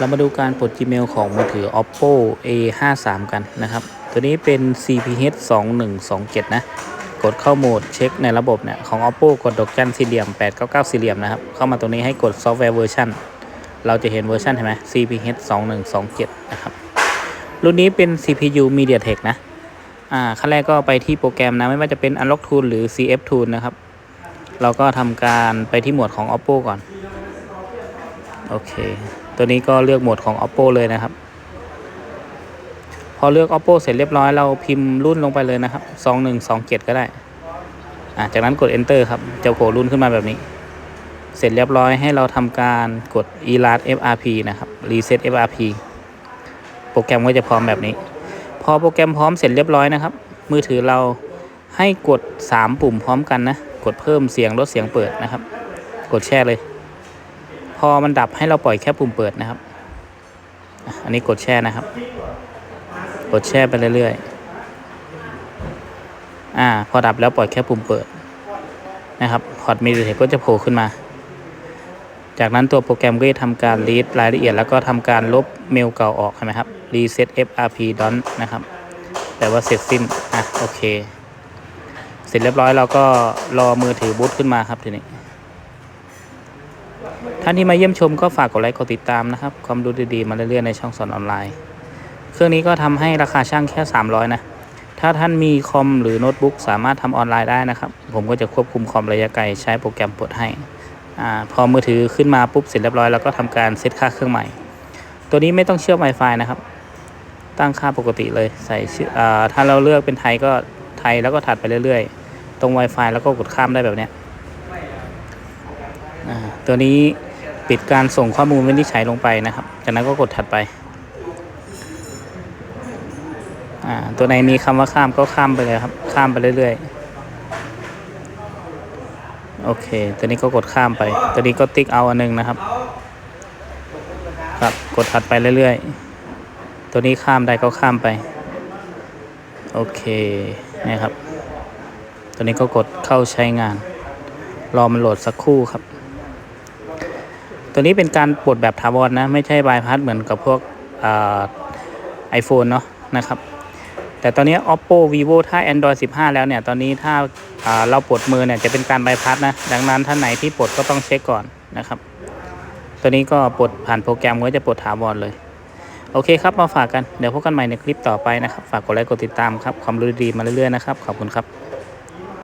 เรามาดูการปลด Gmail ของมือถือ oppo a 5 3 กันนะครับ ตัวนี้เป็น cph 2 1 2 7 นะ กดเข้าโหมดเช็คในระบบเนี่ยของ oppo กดดอกจันสี่เหลี่ยม 899 สี่เหลี่ยมนะครับ เข้ามาตรงนี้ให้กดซอฟต์แวร์เวอร์ชันเราจะเห็นเวอร์ชันเห็นไหม cph 2 1 2 7 นะครับ รุ่นนี้เป็น CPU MediaTek นะ อ่า ขั้นแรกก็ไปที่โปรแกรมนะ ไม่ว่าจะเป็น Unlock Tool หรือ CF Tool นะครับ เราก็ทำการไปที่หมวดของ oppo ก่อน โอเค ตัวนี้ก็เลือกโหมดของ oppo เลยนะครับ พอเลือก oppo เสร็จเรียบร้อยเราพิมพ์รุ่นลงไปเลยนะครับ 2127 ก็ได้อ่าจากนั้นกด enter ครับ จะโผล่รุ่นขึ้นมาแบบนี้ เสร็จเรียบร้อยให้เราทำการกด erase frp นะครับ reset frp โปรแกรมก็จะพร้อมแบบนี้ พอโปรแกรมพร้อมเสร็จเรียบร้อยนะครับ มือถือเราให้กด 3 ปุ่มพร้อมกันนะ กดเพิ่มเสียงลดเสียงเปิดนะครับ กดแช่เลย พอมันดับให้เราปล่อยแค่ปุ่มเปิดนะครับ อันนี้กดแช่นะครับ กดแช่ไปเรื่อยๆ อ่า พอดับแล้วปล่อยแค่ปุ่มเปิดนะครับพอร์ตมีเทก็จะโผล่ขึ้นมา จากนั้นตัวโปรแกรมก็จะทำการรีดรายละเอียด แล้วก็ทำการลบเมลเก่าออกใช่ไหมครับ reset frp don นะครับแต่ว่าเสร็จสิ้น อะ โอเค เสร็จเรียบร้อยเราก็รอมือถือบูตขึ้นมาครับทีนี้ ท่านที่มาเยี่ยมชมก็ฝากกดไลค์กดติดตามนะครับ ความรู้ดีๆมาเรื่อยๆในช่องสอนออนไลน์ เครื่องนี้ก็ทำให้ราคาช่างแค่ 300 นะ ถ้าท่านมีคอมหรือโน้ตบุ๊กสามารถทำออนไลน์ได้นะครับ ผมก็จะควบคุมคอมระยะไกลใช้โปรแกรมปลดให้อพอมือถือขึ้นมาปุ๊บเสร็จเรียบร้อยแล้วก็ทำการเซตค่าเครื่องใหม่ ตัวนี้ไม่ต้องเชื่อม Wi-Fi นะครับ ตั้งค่าปกติเลยใส่ชื่อถ้าเราเลือกเป็นไทยก็ไทยแล้วก็ถัดไปเรื่อย ๆ ตรง Wi-Fi แล้วก็กดข้ามได้แบบเนี้ย ตัวนี้ปิดการส่งข้อมูลวินิจฉัยลงไปนะครับ จากนั้นก็กดถัดไป ตัวไหนมีคำว่าข้ามก็ข้ามไปเลยครับ ข้ามไปเรื่อยๆ โอเค ตัวนี้ก็กดข้ามไป ตัวนี้ก็ติ๊กเอาอันหนึงนะครับ ครับ กดถัดไปเรื่อยๆ ตัวนี้ข้ามได้ก็ข้ามไป โอเคนี่ครับ ตัวนี้ก็กดเข้าใช้งาน รอมันโหลดสักครู่ครับ ตัวนี้เป็นการปลดแบบถาวรนะ ไม่ใช่บายพาสเหมือนกับพวกไอโฟนเนาะนะครับ แต่ตอนนี้ oppo vivo ถ้า android 15 แล้วเนี่ย ตอนนี้ถ้าอ่าเราปลดมือเนี่ยจะเป็นการบายพาสนะ ดังนั้นท่านไหนที่ปลดก็ต้องเช็คก่อนนะครับ ตัวนี้ก็ปลดผ่านโปรแกรมก็จะปลดถาวรเลย โอเคครับมาฝากกัน เดี๋ยวพบกันใหม่ในคลิปต่อไปนะครับ ฝากกดไลค์กดติดตามครับ ความรู้ดีมาเรื่อยๆนะครับ ขอบคุณครับ